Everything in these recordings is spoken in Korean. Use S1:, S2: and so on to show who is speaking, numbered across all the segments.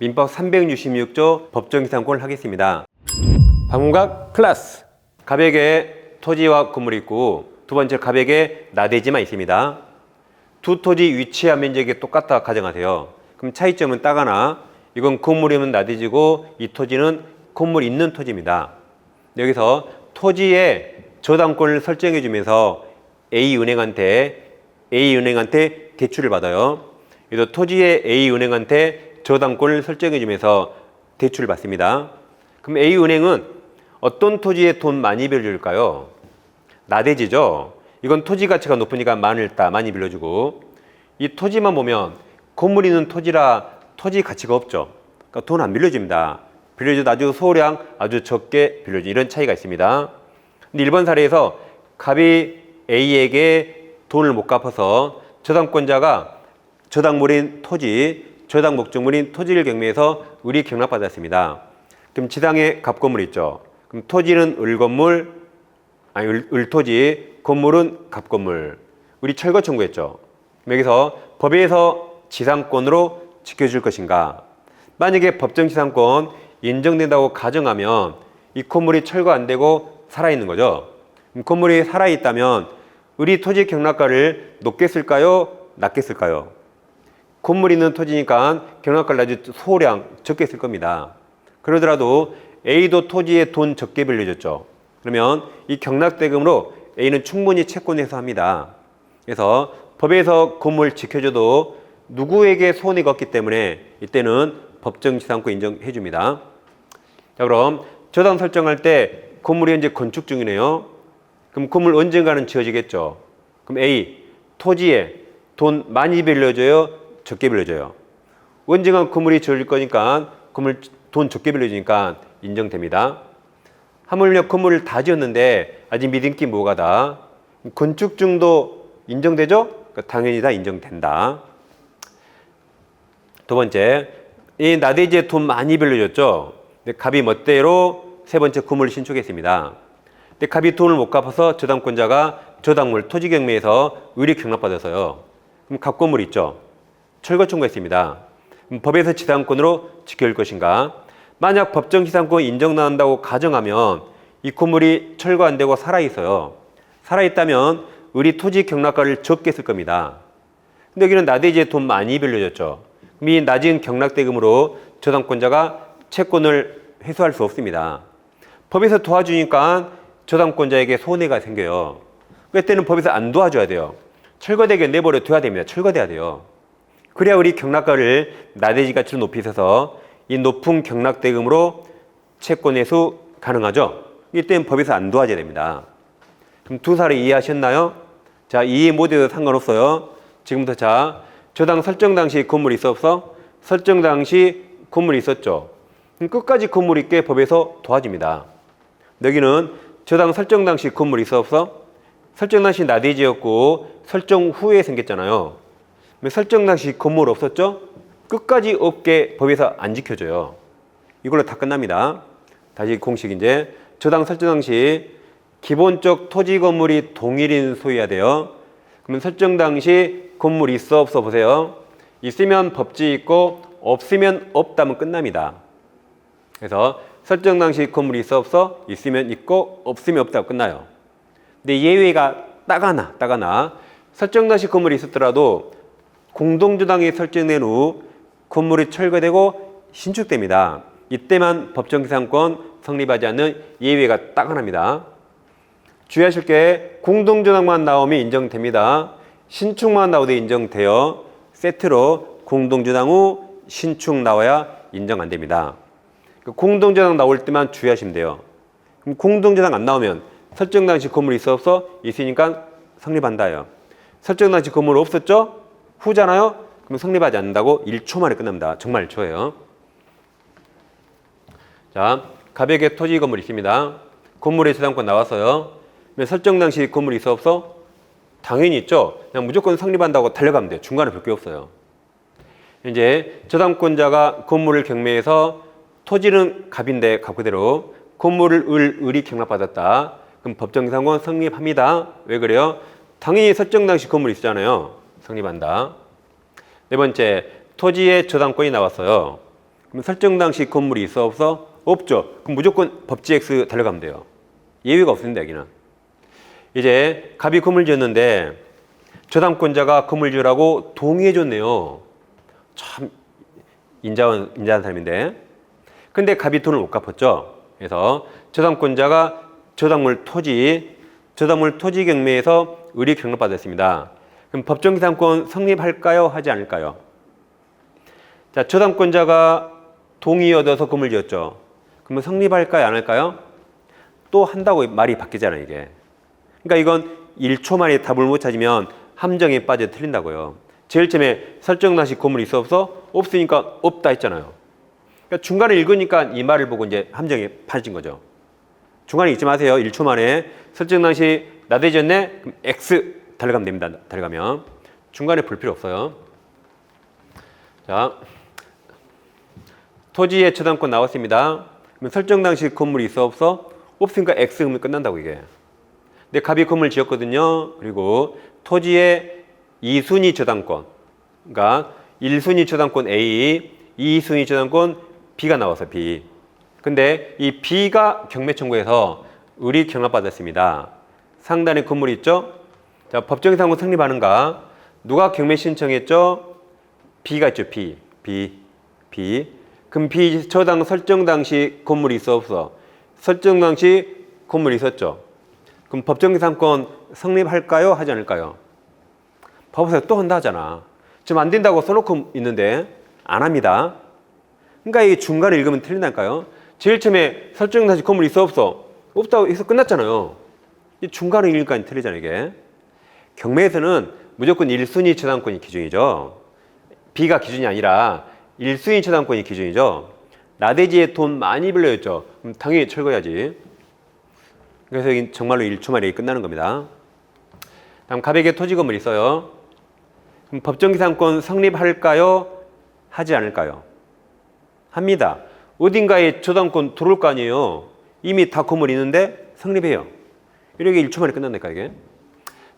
S1: 민법 366조 법정기상권을 하겠습니다. 방문각 클래스 가백에 토지와 건물이 있고 두 번째 가백에 나대지만 있습니다. 두 토지 위치와 면적이 똑같다 가정하세요. 그럼 차이점은 딱 하나 이건 건물이면 나대지고 이 토지는 건물 있는 토지입니다. 여기서 토지의 저당권을 설정해 주면서 A 은행한테 A 은행한테 대출을 받아요. 그래서 토지의 A 은행한테 저당권을 설정해 주면서 대출을 받습니다. 그럼 A 은행은 어떤 토지에 돈 많이 빌려줄까요? 나대지죠. 이건 토지 가치가 높으니까 많을 따 많이 빌려주고 이 토지만 보면 건물 있는 토지라 토지 가치가 없죠. 그러니까 돈 안 빌려줍니다. 빌려줘도 아주 소량 아주 적게 빌려주 이런 차이가 있습니다. 근데 일본 사례에서 갑이 A에게 돈을 못 갚아서 저당권자가 저당물인 토지, 저당 목적물인 토지를 경매해서 의리 경락받았습니다. 그럼 지당에 갑건물 있죠. 그럼 토지는 을건물, 아니 을, 을토지, 건물은 갑건물. 우리 철거 청구했죠. 여기서 법에서 지상권으로 지켜줄 것인가? 만약에 법정 지상권 인정된다고 가정하면 이 건물이 철거 안 되고 살아있는 거죠. 건물이 살아있다면 우리 토지 경락가를 높게 쓸까요? 낮게 쓸까요? 건물 있는 토지니까 경락가를 아주 소량 적게 쓸 겁니다. 그러더라도 A도 토지에 돈 적게 빌려줬죠. 그러면 이 경락대금으로 A는 충분히 채권해서 합니다. 그래서 법에서 건물 지켜줘도 누구에게 손해가 없기 때문에 이때는 법정지상권 인정해 줍니다. 자 그럼 저당 설정할 때 건물이 현재 건축 중이네요. 그럼 건물 언젠가는 지어지겠죠. 그럼 A 토지에 돈 많이 빌려줘요, 적게 빌려줘요. 언젠가 건물이 지어질 거니까 건물 돈 적게 빌려주니까 인정됩니다. 하물며 건물을 다 지었는데 아직 믿음기 뭐가 다. 건축 중도 인정되죠? 그러니까 당연히 다 인정된다. 두 번째, 이 나대지에 돈 많이 빌려줬죠. 근데 갑이 멋대로 세 번째 건물을 신축했습니다. 근데 갑이 돈을 못 갚아서 저당권자가 저당물 토지 경매에서 의리 경락받아서요. 그럼 갑 건물 있죠. 철거 청구했습니다. 그럼 법에서 지상권으로 지켜줄 것인가? 만약 법정 지상권 인정난다고 가정하면 이 건물이 철거 안 되고 살아 있어요. 살아 있다면 의리 토지 경락가를 적게 쓸 겁니다. 근데 여기는 나대지에 돈 많이 빌려줬죠. 그럼 이 낮은 경락대금으로 저당권자가 채권을 회수할 수 없습니다. 법에서 도와주니까 저당권자에게 손해가 생겨요. 그때는 법에서 안 도와줘야 돼요. 철거되게 내버려 둬야 됩니다. 철거돼야 돼요. 그래야 우리 경락가를 나대지 가치로 높이 서서 이 높은 경락대금으로 채권 회수 가능하죠. 이때는 법에서 안 도와줘야 됩니다. 그럼 두 사례 이해하셨나요? 자, 이해 못해도 상관없어요. 지금부터 자, 저당 설정 당시 건물이 있어 없어? 설정 당시 건물이 있었죠. 끝까지 건물 있게 법에서 도와줍니다. 여기는 저당 설정 당시 건물이 있어 없어? 설정 당시 나대지였고 설정 후에 생겼잖아요. 설정 당시 건물 없었죠? 끝까지 없게 법에서 안 지켜줘요. 이걸로 다 끝납니다. 다시 공식 이제 저당 설정 당시 기본적 토지 건물이 동일인 소유해야 돼요. 그러면 설정 당시 건물 있어 없어 보세요. 있으면 법지 있고 없으면 없다면 끝납니다. 그래서 설정 당시 건물이 있어 없어 있으면 있고 없으면 없다고 끝나요. 근데 예외가 딱 하나, 딱 하나. 설정 당시 건물이 있었더라도 공동주당이 설정된 후 건물이 철거되고 신축됩니다. 이때만 법정기상권 성립하지 않는 예외가 딱 하나입니다. 주의하실 게 공동주당만 나오면 인정됩니다. 신축만 나오도 인정돼요. 세트로 공동주당 후 신축 나와야 인정 안 됩니다. 그 공동주당 나올 때만 주의하시면 돼요. 그럼 공동주당 안 나오면 설정 당시 건물이 있어 없어? 있으니까 성립한다요. 설정 당시 건물 없었죠? 후잖아요? 그럼 성립하지 않는다고 1초 만에 끝납니다. 정말 1초예요. 자, 가백의 토지 건물 있습니다. 건물의 저당권 나왔어요. 설정 당시 건물이 있어 없어? 당연히 있죠. 그냥 무조건 성립한다고 달려가면 돼요. 중간에 볼 게 없어요. 이제 저당권자가 건물을 경매해서 토지는 갑인데 갑 그대로 건물을 을, 을이 경락받았다. 그럼 법정상권 성립합니다. 왜 그래요? 당연히 설정 당시 건물이 있잖아요. 성립한다. 네 번째, 토지의 저당권이 나왔어요. 그럼 설정 당시 건물이 있어 없어? 없죠. 그럼 무조건 법지 X 달려가면 돼요. 예외가 없습니다 여기는. 이제 갑이 건물 지었는데 저당권자가 건물 지으라고 동의해 줬네요. 참 인자한 인자한 사람인데. 근데 갑이 돈을 못 갚았죠. 그래서 저당권자가 저당물 토지 저당물 토지 경매에서 의리 경락 받았습니다. 그럼 법정 기상권 성립할까요? 하지 않을까요? 자, 저당권자가 동의 얻어서 건물 지었죠. 그러면 성립할까요? 안 할까요? 또 한다고 말이 바뀌잖아요, 이게. 그러니까 이건 1초 만에 답을 못 찾으면 함정에 빠져 틀린다고요. 제일 처음에 설정 당시 건물이 있어 없어? 없으니까 없다 했잖아요. 그러니까 중간에 읽으니까 이 말을 보고 이제 함정에 빠진 거죠. 중간에 잊지 마세요. 1초 만에 설정 당시 나대졌네? 그럼 X 달려가면 됩니다. 달려가면. 중간에 볼 필요 없어요. 자, 토지의 처당권 나왔습니다. 그럼 설정 당시 건물이 있어 없어? 없으니까 X 그러면 끝난다고 이게. 근데 갑이 건물 지었거든요. 그리고 토지의 2순위 저당권. 그러니까 1순위 저당권 A, 2순위 저당권 B가 나와서 B. 근데 이 B가 경매 청구해서 의리 경납받았습니다. 상단에 건물이 있죠? 자, 법정 상고 성립하는가? 누가 경매 신청했죠? B가 있죠, B. B. B. 그럼 B 저당 설정 당시 건물이 있어 없어? 설정 당시 건물이 있었죠. 그럼 법정기 상권 성립할까요? 하지 않을까요? 봐보세요. 또 한다 하잖아. 지금 안 된다고 써놓고 있는데 안 합니다. 그러니까 이게 중간에 읽으면 틀린다니까요. 제일 처음에 설정 당시 건물 있어 없어? 없다고 해서 끝났잖아요. 이 중간에 읽으니까 틀리잖아요, 이게. 경매에서는 무조건 1순위 저당권이 기준이죠. B가 기준이 아니라 1순위 저당권이 기준이죠. 나대지에 돈 많이 빌려였죠. 그럼 당연히 철거해야지. 그래서 여기 정말로 1초 만에 끝나는 겁니다. 다음 가백에 토지 건물 있어요. 그럼 법정기상권 성립할까요? 하지 않을까요? 합니다. 어딘가에 저당권 들어올 거 아니에요. 이미 다 건물 있는데 성립해요. 이렇게 1초 만에 끝난다니까 이게.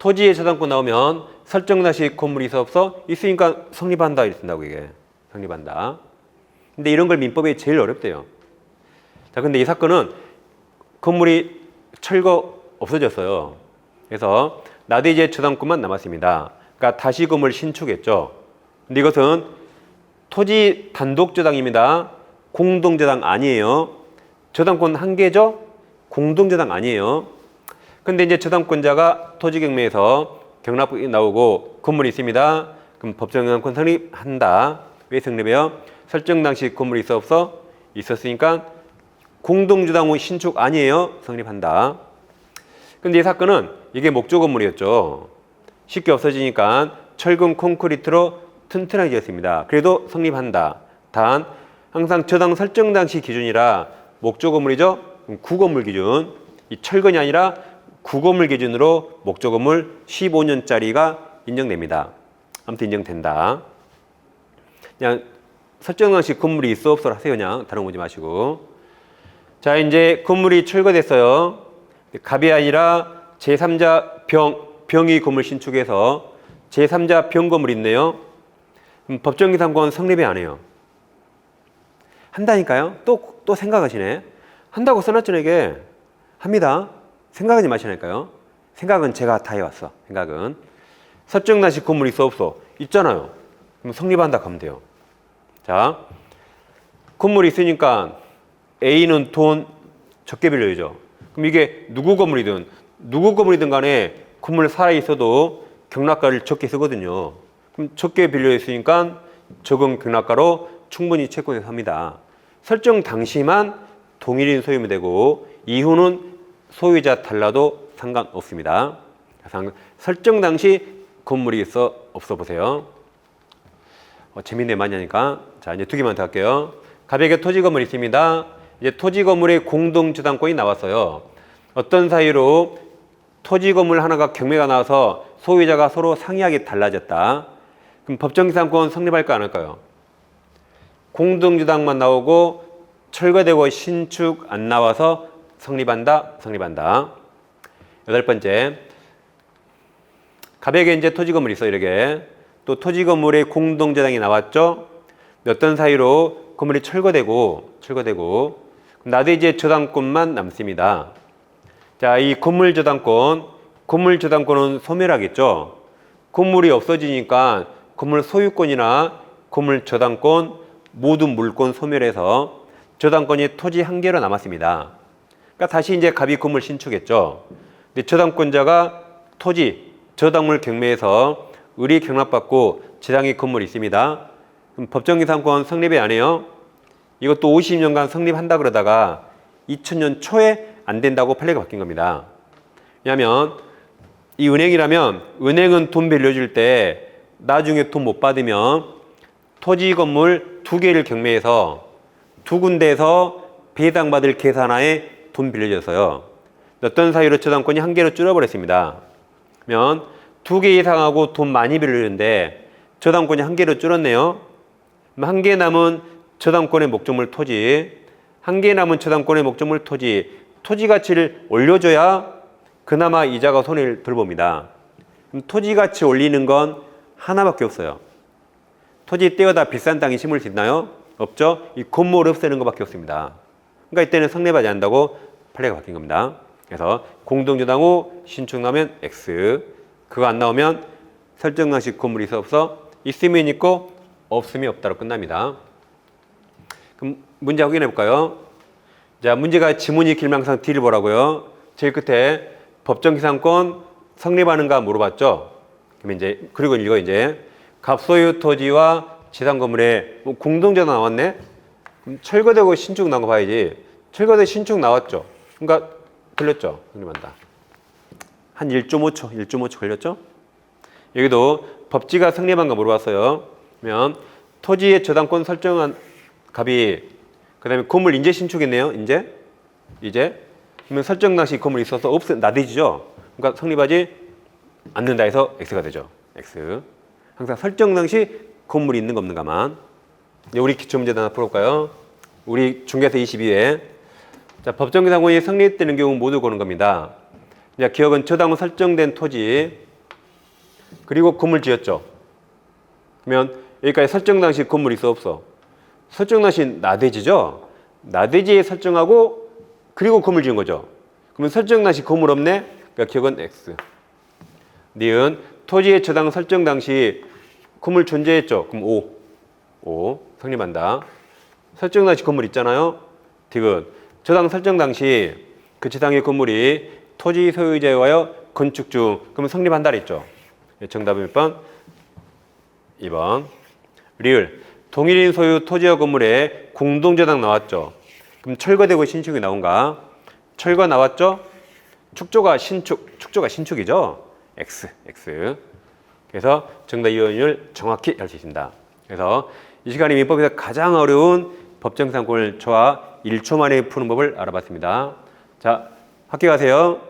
S1: 토지에 저당권 나오면 설정 다시 건물이 있어 없어? 있으니까 성립한다 이렇게 쓴다고 이게. 성립한다. 근데 이런 걸 민법에 제일 어렵대요. 자, 근데 이 사건은 건물이 철거 없어졌어요. 그래서 나대지의 저당권만 남았습니다. 그러니까 다시 건물 신축했죠. 근데 이것은 토지 단독 저당입니다. 공동 저당 아니에요. 저당권 한 개죠. 공동 저당 아니에요. 근데 이제 저당권자가 토지 경매에서 경납이 나오고 건물이 있습니다. 그럼 법정 경납권 성립한다. 왜 성립해요? 설정 당시 건물이 있어 없어? 있었으니까 공동주당 후 신축 아니에요? 성립한다. 근데 이 사건은 이게 목조 건물이었죠. 쉽게 없어지니까 철근 콘크리트로 튼튼하게 지었습니다. 그래도 성립한다. 단 항상 저당 설정 당시 기준이라 목조 건물이죠. 구건물 기준. 이 철근이 아니라 구건물 기준으로 목조 건물 15년짜리가 인정됩니다. 아무튼 인정된다. 그냥 설정 당시 건물이 있어 없어 하세요. 그냥 다른 거 보지 마시고. 자, 이제 건물이 철거됐어요. 갑이 아니라 제3자 병, 병이 건물 신축해서 제3자 병 건물 있네요. 그럼 법정기상권 성립이 안 해요. 한다니까요? 또, 또 생각하시네. 한다고 써놨잖아요, 이게. 합니다. 생각하지 마시라니까요. 생각은 제가 다 해왔어. 생각은. 설정나시 건물 있어, 없어? 있잖아요. 그럼 성립한다 하면 돼요. 자, 건물이 있으니까 A는 돈 적게 빌려야죠. 그럼 이게 누구 건물이든 누구 건물이든 간에 건물 살아 있어도 경락가를 적게 쓰거든요. 그럼 적게 빌려 있으니까 적은 경락가로 충분히 채권해서 합니다. 설정 당시만 동일인 소유면 되고 이후는 소유자 달라도 상관없습니다. 설정 당시 건물이 있어 없어 보세요. 어, 재밌네 많이 하니까 자 이제 두 개만 더 할게요. 가백에 토지 건물 있습니다. 이제 토지 건물의 공동 저당권이 나왔어요. 어떤 사유로 토지 건물 하나가 경매가 나와서 소유자가 서로 상이하게 달라졌다. 그럼 법정기상권 성립할까 안 할까요? 공동주당만 나오고 철거되고 신축 안 나와서 성립한다, 성립한다. 여덟 번째, 가백에 이제 토지 건물이 있어 이렇게 또 토지 건물의 공동저당이 나왔죠. 어떤 사유로 건물이 철거되고 철거되고 그럼 나대지의 저당권만 남습니다. 자, 이 건물 저당권, 건물 저당권은 소멸하겠죠. 건물이 없어지니까 건물 소유권이나 건물 저당권 모든 물권 소멸해서 저당권이 토지 한 개로 남았습니다. 그러니까 다시 이제 갑이 건물 신축했죠. 근데 저당권자가 토지 저당물 경매에서 의리 경납받고 지당의 건물이 있습니다. 그럼 법정기상권 성립이 안 해요. 이것도 50년간 성립한다 그러다가 2000년 초에 안 된다고 판례가 바뀐 겁니다. 왜냐하면 이 은행이라면 은행은 돈 빌려줄 때 나중에 돈 못 받으면 토지 건물 두 개를 경매해서 두 군데에서 배당받을 계산하에 돈 빌려줘서요. 어떤 사유로 저당권이 한 개로 줄어버렸습니다. 그러면 두 개 이상하고 돈 많이 빌려주는데 저당권이 한 개로 줄었네요. 한 개 남은 저당권의 목적물 토지, 한 개 남은 저당권의 목적물 토지, 토지 가치를 올려줘야 그나마 이자가 손을 덜 봅니다. 토지 가치 올리는 건 하나밖에 없어요. 토지 떼어다 비싼 땅에 심을 수 있나요? 없죠. 이 건물 없애는 것밖에 없습니다. 그러니까 이때는 성립하지 않는다고 판례가 바뀐 겁니다. 그래서 공동저당 후 신축 나오면 X, 그거 안 나오면 설정 당시 건물이 있어 없어 있으면 있고 없으면 없다로 끝납니다. 그럼 문제 확인해 볼까요? 자, 문제가 지문이 길망상 D를 보라고요. 제일 끝에 법정기상권 성립하는가 물어봤죠. 그럼 이제 그리고 이거 이제 갑소유 토지와 지상 건물에 뭐 공동저당 나왔네. 그럼 철거되고 신축 나온 거 봐야지. 철거돼 신축 나왔죠. 그러니까 걸렸죠. 성립한다. 한 1.5초, 1.5초 걸렸죠? 여기도 법지가 성립한가 물어봤어요. 그러면 토지의 저당권 설정한 갑이 그다음에 건물 인재 신축했네요. 인재 이제 그러면 설정 당시 건물이 있어서 없어 나대지죠. 그러니까 성립하지 않는다 해서 X가 되죠. X. 항상 설정 당시 건물이 있는 거 없는가만. 이제 우리 기초 문제 하나 풀어볼까요? 우리 중개사 22회. 자, 법정기상권이 성립되는 경우 모두 고는 겁니다. 자, 기업은 저당은 설정된 토지 그리고 건물 지었죠. 그러면 여기까지 설정 당시 건물 있어 없어? 설정 당시 나대지죠. 나대지에 설정하고 그리고 건물 지은 거죠. 그러면 설정 당시 건물 없네. 그러니까 기억은 X. 니은 토지의 저당 설정 당시 건물 존재했죠. 그럼 5. 5 성립한다. 설정 당시 건물 있잖아요. 디귿 저당 설정 당시 그 저당의 건물이 토지 소유자에 의하여 건축 중 그러면 성립한다 그랬죠. 예, 정답은 몇 번? 2번. 리을 동일인 소유 토지와 건물에 공동저당 나왔죠. 그럼 철거되고 신축이 나온가? 철거 나왔죠? 축조가 신축, 축조가 신축이죠. X, X. 그래서 정답 이원율 정확히 할수 있습니다. 그래서 이 시간에 민법에서 가장 어려운 법정상권을 저와 1초 만에 푸는 법을 알아봤습니다. 자, 학교 가세요.